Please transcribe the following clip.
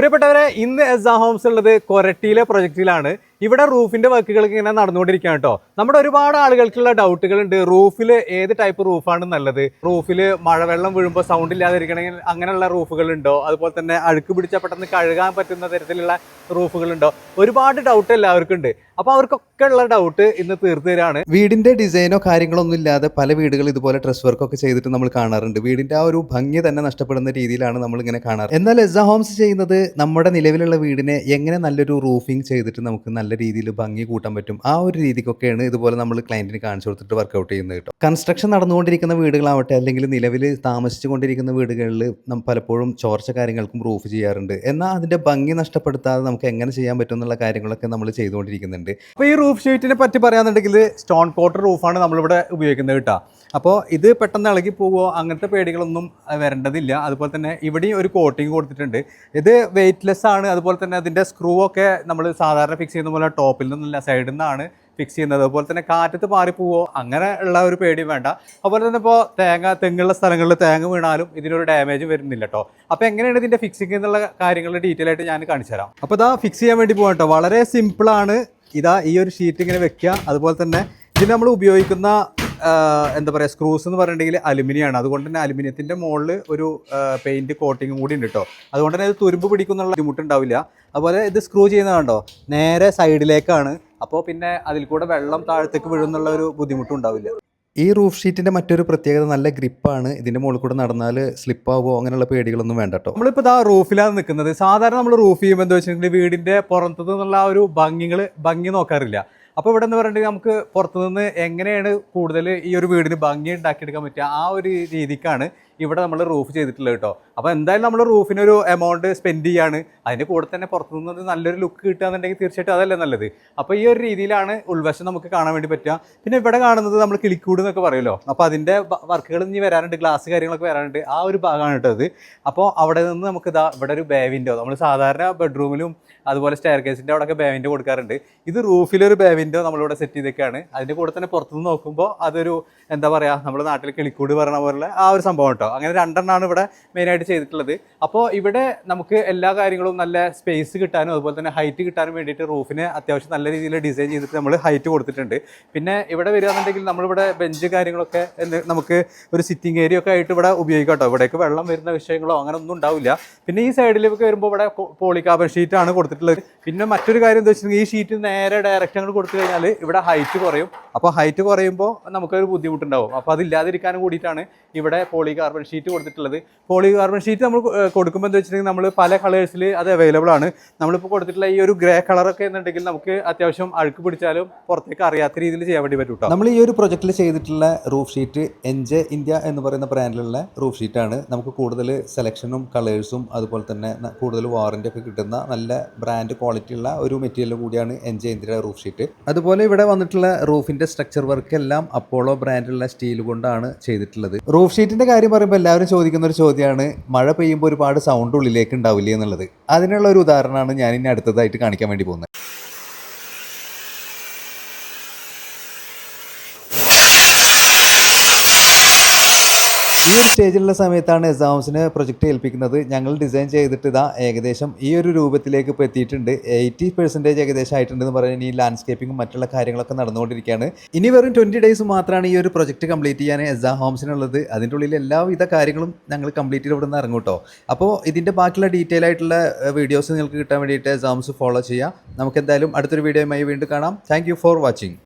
പ്രിയപ്പെട്ടവരെ ഇന്ന് S Holmes ഉള്ളത് കൊരട്ടിയിലെ പ്രൊജക്റ്റിലാണ്. ഇവിടെ റൂഫിന്റെ വർക്കുകൾ ഇങ്ങനെ നടന്നുകൊണ്ടിരിക്കുകയാണ് കേട്ടോ. നമ്മുടെ ഒരുപാട് ആളുകൾക്കുള്ള ഡൗട്ടുകൾ ഉണ്ട് റൂഫിൽ ഏത് ടൈപ്പ് റൂഫാണ് നല്ലത്? റൂഫിൽ മഴവെള്ളം വീഴുമ്പോൾ സൗണ്ട് ഇല്ലാതിരിക്കണമെങ്കിൽ അങ്ങനെയുള്ള റൂഫുകൾ ഉണ്ടോ അതുപോലെ തന്നെ അഴുക്ക് പിടിച്ച പെട്ടെന്ന് കഴുകാൻ പറ്റുന്ന തരത്തിലുള്ള റൂഫുകൾ ഉണ്ടോ ഒരുപാട് ഡൗട്ട് എല്ലാവർക്കും ഉണ്ട്. അപ്പോൾ അവർക്കൊക്കെ ഉള്ള ഡൗട്ട് ഇന്ന് തീർത്തു തരാണ്. വീടിന്റെ ഡിസൈനോ കാര്യങ്ങളോ ഒന്നും ഇല്ലാതെ പല വീടുകൾ ഇതുപോലെ ഡ്രസ് വർക്ക് ഒക്കെ ചെയ്തിട്ട് നമ്മൾ കാണാറുണ്ട്. വീടിന്റെ ആ ഒരു ഭംഗി തന്നെ നഷ്ടപ്പെടുന്ന രീതിയിലാണ് നമ്മൾ ഇങ്ങനെ കാണാറ്. എന്നാൽ എസ ഹോംസ് ചെയ്യുന്നത് നമ്മുടെ നിലവിലുള്ള വീടിനെ എങ്ങനെ നല്ലൊരു റൂഫിംഗ് ചെയ്തിട്ട് നമുക്ക് നല്ല രീതിയിൽ ഭംഗി കൂട്ടാൻ പറ്റും. ആ ഒരു രീതിക്കൊക്കെയാണ് ഇതുപോലെ നമ്മൾ ക്ലയന്റിന് കാണിച്ചു കൊടുത്തിട്ട് വർക്കൗട്ട് ചെയ്യുന്നത് കേട്ടോ. കൺസ്ട്രക്ഷൻ നടന്നുകൊണ്ടിരിക്കുന്ന വീടുകളാവട്ടെ അല്ലെങ്കിൽ നിലവിൽ താമസിച്ചു കൊണ്ടിരിക്കുന്ന വീടുകളിൽ നമ്മൾ പലപ്പോഴും ചോർച്ച കാര്യങ്ങൾക്കും പ്രൂഫ് ചെയ്യാറുണ്ട്. എന്നാൽ അതിന്റെ ഭംഗി നഷ്ടപ്പെടുത്താതെ നമുക്ക് എങ്ങനെ ചെയ്യാൻ പറ്റും എന്നുള്ള കാര്യങ്ങളൊക്കെ നമ്മൾ ചെയ്തുകൊണ്ടിരിക്കുന്നുണ്ട്. അപ്പോൾ ഈ റൂഫ് ഷീറ്റിനെ പറ്റി പറയാന്നുണ്ടെങ്കിൽ സ്റ്റോൺ കോട്ടർ റൂഫാണ് നമ്മളിവിടെ ഉപയോഗിക്കുന്നത് കേട്ടോ. അപ്പോൾ ഇത് പെട്ടെന്ന് ഇളകി പോവുമോ അങ്ങനത്തെ പേടികളൊന്നും വരേണ്ടതില്ല. അതുപോലെ തന്നെ ഇവിടെയും ഒരു കോട്ടിങ് കൊടുത്തിട്ടുണ്ട്. ഇത് വെയ്റ്റ്ലെസ് ആണ്. അതുപോലെ തന്നെ അതിന്റെ സ്ക്രൂ ഒക്കെ നമ്മൾ സാധാരണ ഫിക്സ് ചെയ്യുന്ന പോലെ ടോപ്പിൽ നിന്നല്ല സൈഡിൽ നിന്നാണ് ഫിക്സ് ചെയ്യുന്നത്. അതുപോലെ തന്നെ കാറ്റത്ത് മാറിപ്പോവോ അങ്ങനെ ഉള്ള ഒരു പേടി വേണ്ട. അതുപോലെ തന്നെ ഇപ്പോൾ തേങ്ങ തെങ്ങുള്ള സ്ഥലങ്ങളിൽ തേങ്ങ വീണാലും ഇതിനൊരു ഡാമേജ് വരുന്നില്ല കേട്ടോ അപ്പോൾ എങ്ങനെയാണ് ഇതിന്റെ ഫിക്സിങ് എന്നുള്ള കാര്യങ്ങൾ ഡീറ്റെയിൽ ആയിട്ട് ഞാൻ കാണിച്ചു തരാം. അപ്പോൾ ഇതാ ഫിക്സ് ചെയ്യാൻ വേണ്ടി പോകാം കേട്ടോ വളരെ സിമ്പിളാണ് ഇതാ ഈ ഒരു ഷീറ്റ് ഇങ്ങനെ വെക്കുക. അതുപോലെ തന്നെ ഇതിന് നമ്മൾ ഉപയോഗിക്കുന്ന എന്താ പറയുക സ്ക്രൂസ് എന്ന് പറഞ്ഞിട്ടുണ്ടെങ്കിൽ അലുമിനിയാണ്. അതുകൊണ്ട് തന്നെ അലുമിനിയത്തിന്റെ മുകളിൽ ഒരു പെയിന്റ് കോട്ടിങ്ങും കൂടി ഉണ്ട് കേട്ടോ അതുകൊണ്ട് തന്നെ ഇത് തുരുമ്പ് പിടിക്കുന്നുള്ള ബുദ്ധിമുട്ടുണ്ടാവില്ല. അതുപോലെ ഇത് സ്ക്രൂ ചെയ്യുന്നത് കണ്ടോ? നേരെ സൈഡിലേക്കാണ് അപ്പോൾ പിന്നെ അതിൽ കൂടെ വെള്ളം താഴത്തേക്ക് വീഴുന്നുള്ള ഒരു ബുദ്ധിമുട്ടും ഉണ്ടാവില്ല ഈ റൂഫ് ഷീറ്റിന്റെ മറ്റൊരു പ്രത്യേകത നല്ല ഗ്രിപ്പാണ് ഇതിന്റെ മുകളിൽ കൂടെ നടന്നാൽ സ്ലിപ്പ് അങ്ങനെയുള്ള പേടികളൊന്നും വേണ്ട കേട്ടോ നമ്മളിപ്പോൾ ഇതാ റൂഫിലാണ് നിൽക്കുന്നത് സാധാരണ നമ്മൾ റൂഫ് ചെയ്യുമ്പോൾ എന്താ വെച്ചിട്ടുണ്ടെങ്കിൽ വീടിന്റെ പുറത്തു നിന്നുള്ള ആ ഒരു ഭംഗികൾ ഭംഗി നോക്കാറില്ല. അപ്പോൾ ഇവിടെ എന്ന് പറഞ്ഞിട്ടുണ്ടെങ്കിൽ നമുക്ക് പുറത്തുനിന്ന് എങ്ങനെയാണ് കൂടുതൽ ഈ ഒരു വീടിന് ഭംഗി ഉണ്ടാക്കിയെടുക്കാൻ പറ്റുക? ആ ഒരു രീതിക്കാണ് ഇവിടെ നമ്മൾ റൂഫ് ചെയ്തിട്ടില്ല കേട്ടോ. അപ്പോൾ എന്തായാലും നമ്മൾ റൂഫിനൊരു എമൗണ്ട് സ്പെൻഡ് ചെയ്യാണ്. അതിന്റെ കൂടെ തന്നെ പുറത്തു നിന്ന് ഒരു നല്ലൊരു ലുക്ക് കിട്ടുകയെന്നുണ്ടെങ്കിൽ തീർച്ചയായിട്ടും അതല്ലേ നല്ലത്. അപ്പോൾ ഈ ഒരു രീതിയിലാണ് ഉൾവശം നമുക്ക് കാണാൻ വേണ്ടി പറ്റുക. പിന്നെ ഇവിടെ കാണുന്നത് നമ്മൾ കിളിക്കൂട് എന്നൊക്കെ പറയുമല്ലോ. അപ്പോൾ അതിന്റെ വർക്കുകൾ ഇനി വരാനുണ്ട് ഗ്ലാസ് കാര്യങ്ങളൊക്കെ വരാനുണ്ട്. ആ ഒരു ഭാഗമാണ് കേട്ടോ ഇത് അപ്പോൾ അവിടെ നിന്ന് നമുക്ക് ഇതാ ഇവിടെ ഒരു ബേ വിൻഡോ നമ്മൾ സാധാരണ ബെഡ്റൂമിലും അതുപോലെ സ്റ്റെയർ കേസിന്റെ അവിടെയൊക്കെ ബേ വിൻഡോ കൊടുക്കാറുണ്ട്. ഇത് റൂഫിലൊരു ബേ വിൻഡോ നമ്മളിവിടെ സെറ്റ് ചെയ്തൊക്കെയാണ് അതിന്റെ കൂടെ തന്നെ പുറത്തുനിന്ന് നോക്കുമ്പോൾ അതൊരു എന്താ പറയുക നമ്മുടെ നാട്ടിൽ കിളിക്കൂട് പറയണ പോലുള്ള ആ ഒരു സംഭവം കേട്ടോ. അങ്ങനെ രണ്ടെണ്ണമാണ് ഇവിടെ മെയിനായിട്ട് ചെയ്തിട്ടുള്ളത്. അപ്പോൾ ഇവിടെ നമുക്ക് എല്ലാ കാര്യങ്ങളും നല്ല സ്പേസ് കിട്ടാനും അതുപോലെ തന്നെ ഹൈറ്റ് കിട്ടാനും വേണ്ടിയിട്ട് റൂഫിന് അത്യാവശ്യം നല്ല രീതിയിൽ ഡിസൈൻ ചെയ്തിട്ട് നമ്മൾ ഹൈറ്റ് കൊടുത്തിട്ടുണ്ട്. പിന്നെ ഇവിടെ വരികയാണെന്നുണ്ടെങ്കിൽ നമ്മളിവിടെ ബെഞ്ച് കാര്യങ്ങളൊക്കെ എന്ന് നമുക്ക് ഒരു സിറ്റിംഗ് ഏരിയ ഒക്കെ ആയിട്ട് ഇവിടെ ഉപയോഗിക്കാം കേട്ടോ. ഇവിടേക്ക് വെള്ളം വരുന്ന വിഷയങ്ങളോ അങ്ങനെ ഒന്നും ഉണ്ടാവില്ല. പിന്നെ ഈ സൈഡിലേക്ക് വരുമ്പോൾ ഇവിടെ പോളികാർബൺ ഷീറ്റാണ് കൊടുത്തിട്ടുള്ളത്. പിന്നെ മറ്റൊരു കാര്യം എന്താ വെച്ചിട്ടുണ്ടെങ്കിൽ ഈ ഷീറ്റ് നേരെ ഡയറക്റ്റ് കൊടുത്തു കഴിഞ്ഞാൽ ഇവിടെ ഹൈറ്റ് കുറയും. അപ്പോൾ ഹൈറ്റ് കുറയുമ്പോൾ നമുക്കൊരു ബുദ്ധിമുട്ടുണ്ടാവും. അപ്പോൾ അതില്ലാതിരിക്കാനും കൂടിയിട്ടാണ് ഇവിടെ പോളി കാർബൺ ഷീറ്റ് കൊടുത്തിട്ടുള്ളത് പോളി കാർബൺ ഷീറ്റ് നമ്മൾ കൊടുക്കുമ്പോൾ എന്താ വെച്ചിട്ടുണ്ടെങ്കിൽ നമ്മൾ പല കളേഴ്സിൽ അത് അവൈലബിൾ ആണ്. നമ്മളിപ്പോൾ കൊടുത്തിട്ടുള്ള ഈ ഒരു ഗ്രേ കളറൊക്കെ എന്നുണ്ടെങ്കിൽ നമുക്ക് അത്യാവശ്യം അഴുക്ക് പിടിച്ചാലും പുറത്തേക്ക് അറിയാത്ത രീതിയിൽ ചെയ്യാൻ വേണ്ടി പറ്റും നമ്മൾ ഈ ഒരു പ്രൊജക്റ്റിൽ ചെയ്തിട്ടുള്ള റൂഫ് ഷീറ്റ് എൻജെ ഇന്ത്യ എന്ന് പറയുന്ന ബ്രാൻഡിലുള്ള റൂഫ് ഷീറ്റാണ് നമുക്ക് കൂടുതൽ സെലക്ഷനും കളേഴ്സും അതുപോലെ തന്നെ കൂടുതൽ വാറന്റി ഒക്കെ കിട്ടുന്ന നല്ല ബ്രാൻഡ് ക്വാളിറ്റി ഉള്ള ഒരു മെറ്റീരിയൽ കൂടിയാണ് എൻജെ ഇന്ത്യയുടെ റൂഫ് ഷീറ്റ് അതുപോലെ ഇവിടെ വന്നിട്ടുള്ള റൂഫിന്റെ സ്ട്രക്ചർ വർക്ക് എല്ലാം അപ്പോളോ ബ്രാൻഡിലുള്ള സ്റ്റീൽ കൊണ്ടാണ് ചെയ്തിട്ടുള്ളത്. റൂഫ് ഷീറ്റിന്റെ കാര്യം പറയുമ്പോൾ എല്ലാവരും ചോദിക്കുന്ന ഒരു ചോദ്യമാണ് മഴ പെയ്യുമ്പോൾ ഒരുപാട് സൗണ്ട് ഉള്ളിലേക്ക് ഉണ്ടാവില്ലേ എന്നുള്ളത്. അതിനുള്ള ഒരു ഉദാഹരണമാണ് ഞാൻ ഇനി അടുത്തതായിട്ട് കാണിക്കാൻ വേണ്ടി പോകുന്നത്. ഈ ഒരു സ്റ്റേജിലുള്ള സമയത്താണ് എക്സാംസിന് പ്രൊജക്റ്റ് ഏൽപ്പിക്കുന്നത് ഞങ്ങൾ ഡിസൈൻ ചെയ്തിട്ട് ഇതാ ഏകദേശം ഈ ഒരു രൂപത്തിലേക്ക് ഇപ്പോൾ എത്തിയിട്ടുണ്ട്. എയ്റ്റി പെർസെന്റേജ് ഏകദേശം ആയിട്ടുണ്ടെന്ന് പറഞ്ഞാൽ ഈ ലാൻഡ്സ്കേപ്പിംഗും മറ്റുള്ള കാര്യങ്ങളൊക്കെ നടന്നുകൊണ്ടിരിക്കുകയാണ്. ഇനി വെറും ട്വന്റി ഡേയ്സ് മാത്രമാണ് ഈ ഒരു പ്രൊജക്റ്റ് കംപ്ലീറ്റ് ചെയ്യാൻ എക്സാം ഹോംസിനുള്ളത്. അതിന്റെ ഉള്ളിൽ എല്ലാവിധ കാര്യങ്ങളും ഞങ്ങൾ കംപ്ലീറ്റ് ഇവിടെ നിന്ന് ഇറങ്ങും കേട്ടോ അപ്പോൾ ഇതിന്റെ ബാക്കിയുള്ള ഡീറ്റെയിൽ ആയിട്ടുള്ള വീഡിയോസ് നിങ്ങൾക്ക് കിട്ടാൻ വേണ്ടിയിട്ട് എക്സാംസ് ഫോളോ ചെയ്യാം. നമുക്ക് എന്തായാലും അടുത്തൊരു വീഡിയോയുമായി വീണ്ടും കാണാം. Thank for watching